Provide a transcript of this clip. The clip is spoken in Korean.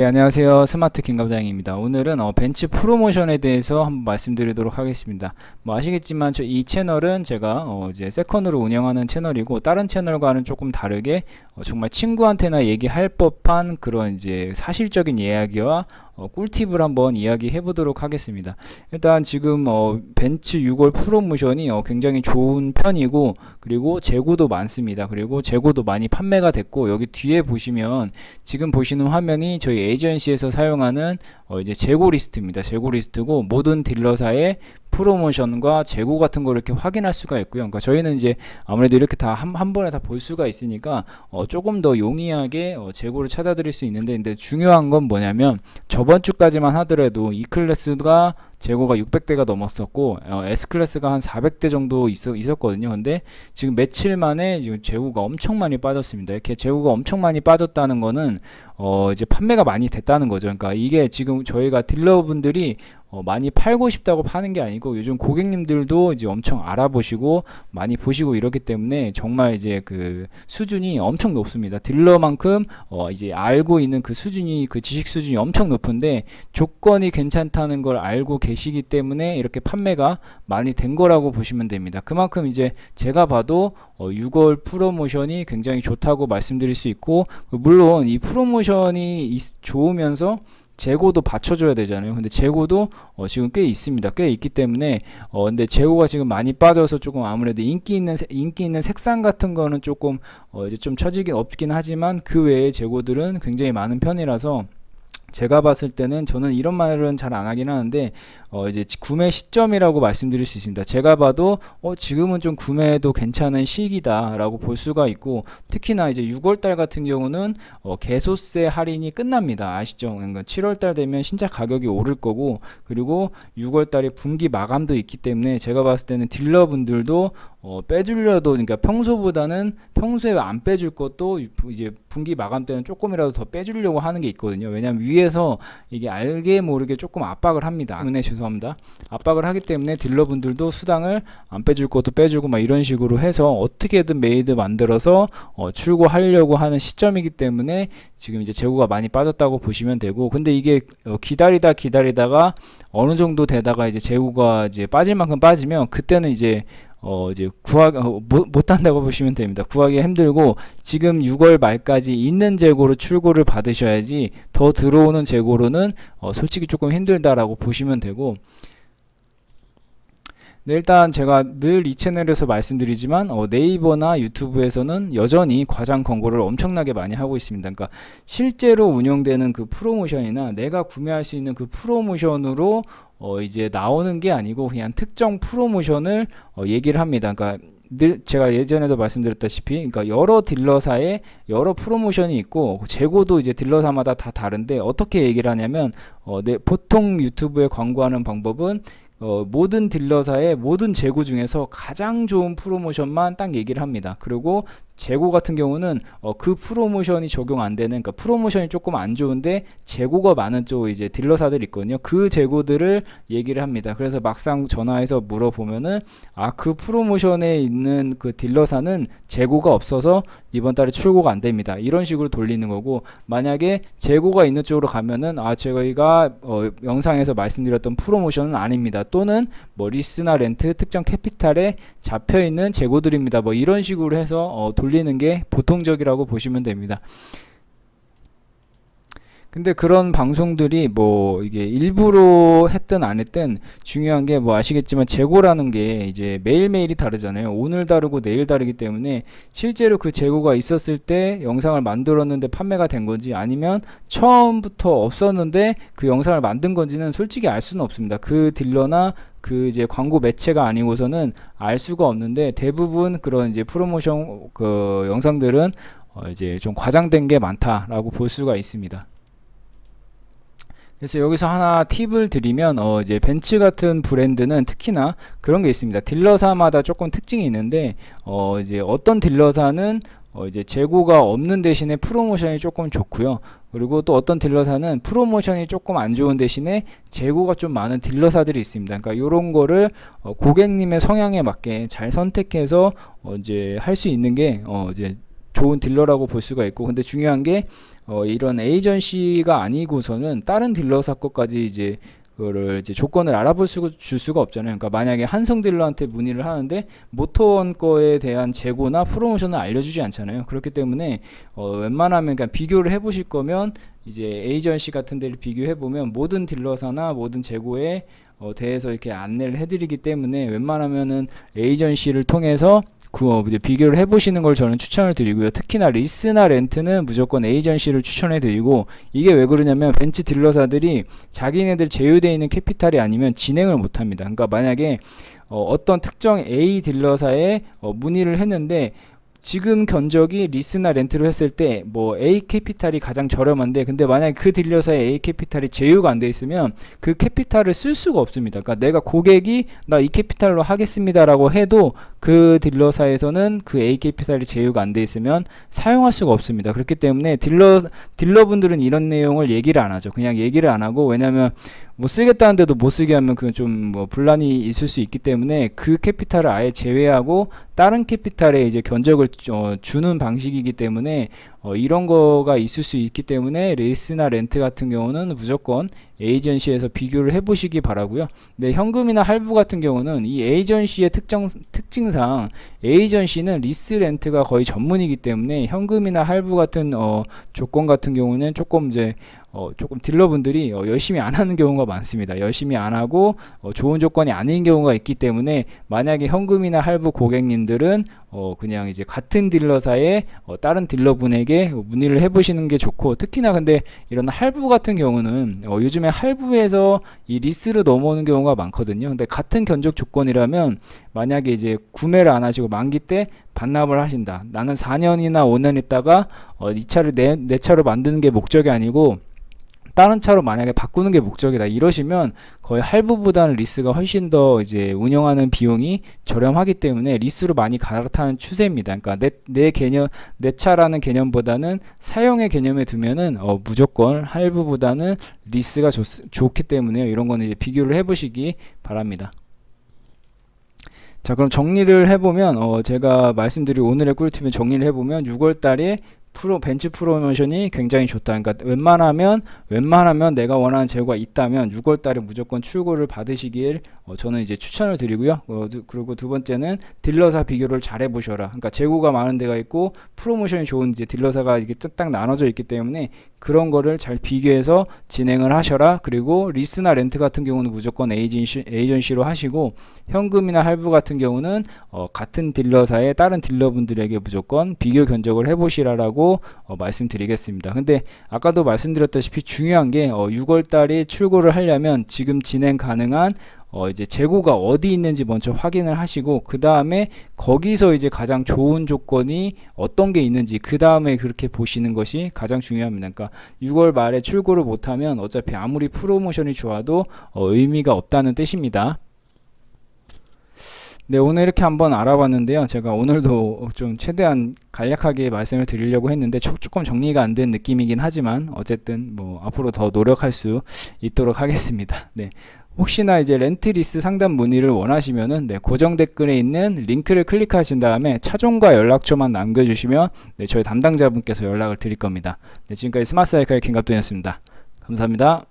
네, 안녕하세요. 스마트 김과장입니다. 오늘은 어, 벤츠 프로모션에 대해서 한번 말씀드리도록 하겠습니다. 뭐 아시겠지만 저 이 채널은 제가 어, 이제 세컨으로 운영하는 채널이고 다른 채널과는 조금 다르게 어, 정말 친구한테나 얘기할 법한 그런 이제 사실적인 이야기와 어, 꿀팁을 한번 이야기해 보도록 하겠습니다. 일단 지금 어, 벤츠 6월 프로모션이 어, 굉장히 좋은 편이고 그리고 재고도 많습니다. 그리고 재고도 많이 판매가 됐고 여기 뒤에 보시면 지금 보시는 화면이 저희 에이전시에서 사용하는 어, 이제 재고 리스트입니다. 재고 리스트고 모든 딜러사의 프로모션과 재고 같은 걸 이렇게 확인할 수가 있고요. 그러니까 저희는 이제 아무래도 이렇게 다한 한 번에 다 볼 수가 있으니까 어, 조금 더 용이하게 어, 재고를 찾아드릴 수 있는데 근데 중요한 건 뭐냐면 저번 주까지만 하더라도 E 클래스가 재고가 600대가 넘었었고 어, S 클래스가 한 400대 정도 있어, 있었거든요. 근데 지금 며칠 만에 지금 재고가 엄청 많이 빠졌습니다. 이렇게 재고가 엄청 많이 빠졌다는 거는 어, 이제 판매가 많이 됐다는 거죠. 그러니까 이게 지금 저희가 딜러분들이 어, 많이 팔고 싶다고 파는 게 아니고 요즘 고객님들도 이제 엄청 알아보시고 많이 보시고 이렇기 때문에 정말 이제 그 수준이 엄청 높습니다. 딜러만큼 어, 이제 알고 있는 그 수준이 그 지식 수준이 엄청 높은데 조건이 괜찮다는 걸 알고 계시기 때문에 이렇게 판매가 많이 된 거라고 보시면 됩니다. 그만큼 이제 제가 봐도 어, 6월 프로모션이 굉장히 좋다고 말씀드릴 수 있고 물론 이 프로모션이 있- 좋으면서 재고도 받쳐줘야 되잖아요. 근데 재고도 어, 지금 꽤 있습니다. 꽤 있기 때문에 어, 근데 재고가 지금 많이 빠져서 조금 아무래도 인기 있는 세- 인기 있는 색상 같은 거는 조금 어, 이제 좀 처지긴 없긴 하지만 그 외에 재고들은 굉장히 많은 편이라서 제가 봤을 때는 저는 이런 말은 잘 안 하긴 하는데 어 이제 지- 구매 시점이라고 말씀드릴 수 있습니다. 제가 봐도 어 지금은 좀 구매도 괜찮은 시기다라고 볼 수가 있고 특히나 이제 6월 달 같은 경우는 어 개소세 할인이 끝납니다. 아시죠? 그러니까 7월 달 되면 신차 가격이 오를 거고 그리고 6월 달에 분기 마감도 있기 때문에 제가 봤을 때는 딜러분들도 어 빼주려도 그러니까 평소보다는 평소에 안 빼줄 것도 유- 이제 분기 마감 때는 조금이라도 더 빼주려고 하는 게 있거든요. 왜냐면 위에서 이게 알게 모르게 조금 압박을 합니다. 때문에 죄송합니다. 압박을 하기 때문에 딜러분들도 수당을 안 빼줄 것도 빼주고 막 이런 식으로 해서 어떻게든 메이드 만들어서 어, 출고하려고 하는 시점이기 때문에 지금 이제 재고가 많이 빠졌다고 보시면 되고 근데 이게 어, 기다리다 기다리다가 어느 정도 되다가 이제 재고가 이제 빠질 만큼 빠지면 그때는 이제 어 이제 구하 어, 못, 못 한다고 보시면 됩니다. 구하기 힘들고 지금 6월 말까지 있는 재고로 출고를 받으셔야지 더 들어오는 재고로는 어 솔직히 조금 힘들다라고 보시면 되고 네, 일단 제가 늘 이 채널에서 말씀드리지만 어, 네이버나 유튜브에서는 여전히 과장 광고를 엄청나게 많이 하고 있습니다. 그러니까 실제로 운영되는 그 프로모션이나 내가 구매할 수 있는 그 프로모션으로 어, 이제 나오는 게 아니고 그냥 특정 프로모션을 어, 얘기를 합니다. 그러니까 늘 제가 예전에도 말씀드렸다시피 그러니까 여러 딜러사에 여러 프로모션이 있고 그 재고도 이제 딜러사마다 다 다른데 어떻게 얘기를 하냐면 어, 네, 보통 유튜브에 광고하는 방법은 어, 모든 딜러사의 모든 재고 중에서 가장 좋은 프로모션만 딱 얘기를 합니다. 그리고 재고 같은 경우는 어, 그 프로모션이 적용 안 되는 그러니까 프로모션이 조금 안 좋은데 재고가 많은 쪽 이제 딜러사들 있거든요. 그 재고들을 얘기를 합니다. 그래서 막상 전화해서 물어보면은 아 그 프로모션에 있는 그 딜러사는 재고가 없어서 이번 달에 출고가 안 됩니다. 이런 식으로 돌리는 거고 만약에 재고가 있는 쪽으로 가면은 아 저희가 어, 영상에서 말씀드렸던 프로모션은 아닙니다. 또는 뭐 리스나 렌트 특정 캐피탈에 잡혀 있는 재고들입니다. 뭐 이런 식으로 해서 어, 돌리는 게 보통적이라고 보시면 됩니다. 근데 그런 방송들이 뭐 이게 일부러 했든 안 했든 중요한 게 뭐 아시겠지만 재고라는 게 이제 매일매일이 다르잖아요. 오늘 다르고 내일 다르기 때문에 실제로 그 재고가 있었을 때 영상을 만들었는데 판매가 된 건지 아니면 처음부터 없었는데 그 영상을 만든 건지는 솔직히 알 수는 없습니다. 그 딜러나 그 이제 광고 매체가 아니고서는 알 수가 없는데 대부분 그런 이제 프로모션 그 영상들은 어 이제 좀 과장된 게 많다라고 볼 수가 있습니다. 그래서 여기서 하나 팁을 드리면 어 이제 벤츠 같은 브랜드는 특히나 그런 게 있습니다. 딜러사마다 조금 특징이 있는데 어 이제 어떤 딜러사는 어 이제 재고가 없는 대신에 프로모션이 조금 좋고요. 그리고 또 어떤 딜러사는 프로모션이 조금 안 좋은 대신에 재고가 좀 많은 딜러사들이 있습니다. 그러니까 요런 거를 어 고객님의 성향에 맞게 잘 선택해서 어 이제 할 수 있는 게 어 이제 좋은 딜러라고 볼 수가 있고 근데 중요한 게 어, 이런 에이전시가 아니고서는 다른 딜러사 것까지 이제 그거를 이제 조건을 알아볼 수, 줄 수가 없잖아요. 그러니까 만약에 한성 딜러한테 문의를 하는데 모터원 거에 대한 재고나 프로모션을 알려주지 않잖아요. 그렇기 때문에 어, 웬만하면 그냥 비교를 해보실 거면 이제 에이전시 같은 데를 비교해 보면 모든 딜러사나 모든 재고에 어, 대해서 이렇게 안내를 해드리기 때문에 웬만하면은 에이전시를 통해서 그 어, 이제 비교를 해보시는 걸 저는 추천을 드리고요. 특히나 리스나 렌트는 무조건 에이전시를 추천해 드리고 이게 왜 그러냐면 벤치 딜러사들이 자기네들 제휴되어 있는 캐피탈이 아니면 진행을 못 합니다. 그러니까 만약에 어, 어떤 특정 A 딜러사에 어, 문의를 했는데 지금 견적이 리스나 렌트로 했을 때 뭐 A 캐피탈이 가장 저렴한데 근데 만약에 그 딜러사의 A 캐피탈이 제휴가 안 돼 있으면 그 캐피탈을 쓸 수가 없습니다. 그러니까 내가 고객이 나 이 캐피탈로 하겠습니다라고 해도 그 딜러사에서는 그 A 캐피탈이 제휴가 안 돼 있으면 사용할 수가 없습니다. 그렇기 때문에 딜러 딜러분들은 이런 내용을 얘기를 안 하죠. 그냥 얘기를 안 하고 왜냐면 뭐 쓰겠다는데도 못 쓰게 하면 그건 좀 뭐 분란이 있을 수 있기 때문에 그 캐피탈을 아예 제외하고 다른 캐피탈에 이제 견적을 어, 주는 방식이기 때문에 어, 이런 거가 있을 수 있기 때문에 레이스나 렌트 같은 경우는 무조건 에이전시에서 비교를 해보시기 바라고요. 근데 현금이나 할부 같은 경우는 이 에이전시의 특정 특징상 에이전시는 리스 렌트가 거의 전문이기 때문에 현금이나 할부 같은 어, 조건 같은 경우는 조금 이제 어, 조금 딜러분들이 어, 열심히 안 하는 경우가 많습니다. 열심히 안 하고 어, 좋은 조건이 아닌 경우가 있기 때문에 만약에 현금이나 할부 고객님들은 어, 그냥 이제 같은 딜러사의 어, 다른 딜러분에게 문의를 해보시는 게 좋고 특히나 근데 이런 할부 같은 경우는 어, 요즘에 할부에서 이 리스를 넘어오는 경우가 많거든요. 근데 같은 견적 조건이라면 만약에 이제 구매를 안 하시고 만기 때 반납을 하신다. 나는 4년이나 5년 있다가 어, 이 차를 내, 내 차로 만드는 게 목적이 아니고 다른 차로 만약에 바꾸는 게 목적이다 이러시면 거의 할부보다는 리스가 훨씬 더 이제 운영하는 비용이 저렴하기 때문에 리스로 많이 갈아타는 추세입니다. 그러니까 내, 내 개념 내 차라는 개념보다는 사용의 개념에 두면은 어, 무조건 할부보다는 리스가 좋, 좋기 때문에 이런 거는 이제 비교를 해보시기 바랍니다. 자 그럼 정리를 해보면 어 제가 말씀드린 오늘의 꿀팁을 정리를 해보면 6월달에 프로 벤치 프로모션이 굉장히 좋다. 그러니까 웬만하면 웬만하면 내가 원하는 재고가 있다면 6월 달에 무조건 출고를 받으시길 어, 저는 이제 추천을 드리고요. 어, 두, 그리고 두 번째는 딜러사 비교를 잘 해보셔라. 그러니까 재고가 많은 데가 있고 프로모션이 좋은 이제 딜러사가 이게 딱 나눠져 있기 때문에 그런 거를 잘 비교해서 진행을 하셔라. 그리고 리스나 렌트 같은 경우는 무조건 에이전시, 에이전시로 하시고 현금이나 할부 같은 경우는 어, 같은 딜러사의 다른 딜러분들에게 무조건 비교 견적을 해보시라라고 어, 말씀드리겠습니다. 근데 아까도 말씀드렸다시피 중요한 게 어, 6월 달에 출고를 하려면 지금 진행 가능한 어 이제 재고가 어디 있는지 먼저 확인을 하시고 그 다음에 거기서 이제 가장 좋은 조건이 어떤 게 있는지 그 다음에 그렇게 보시는 것이 가장 중요합니다. 그러니까 6월 말에 출고를 못하면 어차피 아무리 프로모션이 좋아도 어 의미가 없다는 뜻입니다. 네, 오늘 이렇게 한번 알아봤는데요. 제가 오늘도 좀 최대한 간략하게 말씀을 드리려고 했는데 조, 조금 정리가 안 된 느낌이긴 하지만 어쨌든 뭐 앞으로 더 노력할 수 있도록 하겠습니다. 네. 혹시나 이제 렌트리스 상담 문의를 원하시면은 네, 고정 댓글에 있는 링크를 클릭하신 다음에 차종과 연락처만 남겨주시면 네, 저희 담당자분께서 연락을 드릴 겁니다. 네, 지금까지 스마트 사이클 킹갑돈이었습니다. 감사합니다.